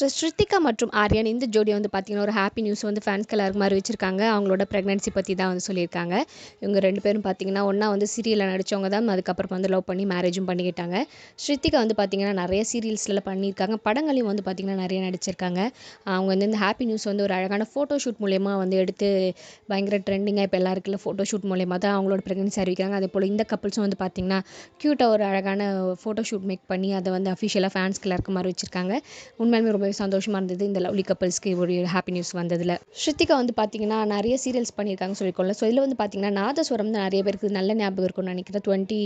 Actress Shruthika மற்றும் ஆர்யன் இந்த ஜோடி வந்து பார்த்திங்கன்னா ஒரு ஹாப்பி நியூஸ் வந்து ஃபேன்ஸ்க்கு எல்லாருக்கும் அறிவிச்சிருக்காங்க அவங்களோட ப்ரெக்னன்சி பற்றி தான் வந்து சொல்லியிருக்காங்க. இவங்க ரெண்டு பேரும் பார்த்தீங்கன்னா ஒன்றா வந்து சீரியலில் நடித்தவங்க தான். அதுக்கப்புறம் வந்து லவ் பண்ணி மேரேஜும் பண்ணிக்கிட்டாங்க. ஸ்ருத்திகா வந்து பார்த்திங்கன்னா நிறைய சீரியல்ஸில் பண்ணியிருக்காங்க. படங்களையும் வந்து பார்த்தீங்கன்னா நிறைய நடிச்சிருக்காங்க. அவங்க வந்து இந்த ஹாப்பி நியூஸ் வந்து ஒரு அழகான ஃபோட்டோ ஷூட் மூலயமா வந்து எடுத்து பயங்கர ட்ரெண்டிங்காக இப்போ எல்லாருக்குள்ள ஃபோட்டோ ஷூட் மூலயமா தான் அவங்களோட ப்ரெக்னன்சி அறிவிக்கிறாங்க. அதே போல் இந்த கப்புள்ஸும் வந்து பார்த்தீங்கன்னா க்யூட்டாக ஒரு அழகான ஃபோட்டோ ஷூட் மேக் பண்ணி அதை வந்து அஃபிஷியலாக ஃபேன்ஸ்க்கு எல்லாருக்கும் அறிவிச்சிருக்காங்க ரொம்ப ரொம்பவே சந்தோஷமாக இருந்தது. இந்த லவ்லி கப்பல்ஸ்க்கு ஒரு ஹாப்பி நியூஸ் வந்ததில். ஸ்ருத்திகா வந்து பார்த்தீங்கன்னா நிறைய சீரியல்ஸ் பண்ணியிருக்காங்க சொல்லிக்கோல ஸோ இதில் வந்து பார்த்தீங்கன்னா நாதஸ்வரம் தான் நிறைய பேருக்கு நல்ல ஞாபகம் இருக்கும்னு நினைக்கிறேன். டுவெண்ட்டி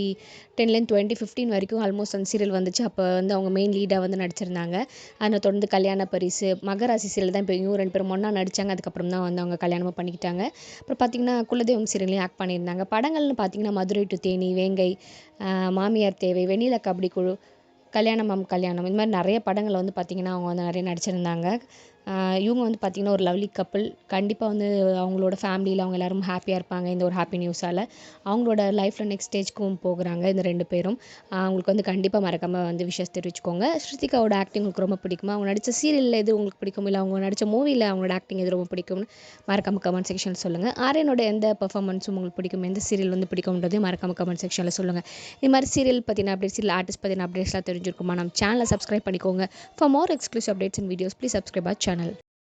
டென்லேருந்து டுவெண்ட்டி ஃபிஃப்டீன் வரைக்கும் ஆல்மோஸ்ட் அந்த சீரியல் வந்துச்சு. அப்போ வந்து அவங்க மெயின் லீடாக வந்து நடிச்சிருந்தாங்க. அதை தொடர்ந்து கல்யாண பரிசு மகராசி சீரியல் தான் இப்போ இவங்க ரெண்டு பேரும் ஒன்றா நடித்தாங்க அதுக்கப்புறம் தான் வந்து அவங்க கல்யாணமாக பண்ணிக்கிட்டாங்க. அப்புறம் பார்த்தீங்கன்னா குலதெய்வம் சீரியல்லையும் ஆக்ட் பண்ணியிருந்தாங்க. படங்கள்னு பார்த்தீங்கன்னா மதுரை டு தேனி வேங்கை மாமியார் தேவை வெண்ணில கபடி குழு கல்யாணம் மாம் கல்யாணம். இந்த மாதிரி நிறைய படங்களில் வந்து பார்த்திங்கன்னா அவங்க வந்து நிறைய நடிச்சிருந்தாங்க. இவங்க வந்து பார்த்திங்கன்னா ஒரு லவ்லி கப்புள் கண்டிப்பாக வந்து அவங்களோட ஃபேமிலியில் அவங்க எல்லாரும் ஹாப்பியாக இருப்பாங்க இந்த ஒரு ஹாப்பி நியூஸால் அவங்களோட லைஃப்பில் நெக்ஸ்ட் ஸ்டேஜ்க்கும் போகிறாங்க இந்த ரெண்டு பேரும். அவங்களுக்கு வந்து கண்டிப்பாக மறக்காமல் வந்து விஷஸ் தெரிவிச்சுக்கோங்க. ஸ்ருதிகாவோட ஆக்டிங் உங்களுக்கு ரொம்ப பிடிக்குமா? அவங்க நடித்த சீரியலில் எது உங்களுக்கு பிடிக்கும்? இல்லை அவங்க நடித்த மூவியில் அவங்களோட ஆக்டிங் எது ரொம்ப பிடிக்கும்னு மறக்காம கமெண்ட் செக்ஷனில் சொல்லுங்கள் ஆரியனோட எந்த பர்ஃபார்மன்ஸும் உங்களுக்கு பிடிக்கும்? எந்த சீரியல் வந்து பிடிக்கும்ன்றதையும் மறக்காம கமெண்ட் செக்ஷனில் சொல்லுங்கள் இது மாதிரி சீரியல் பற்றின அப்டேட்ஸ் இல்லை ஆர்டிஸ்ட் பற்றின அப்டேட்ஸ்லாம் தெரிஞ்சிருக்குமா? நம்ம சேனலை சப்ஸ்கிரைப் பண்ணிக்கோங்க. For more exclusive updates and videos please subscribe our channel channel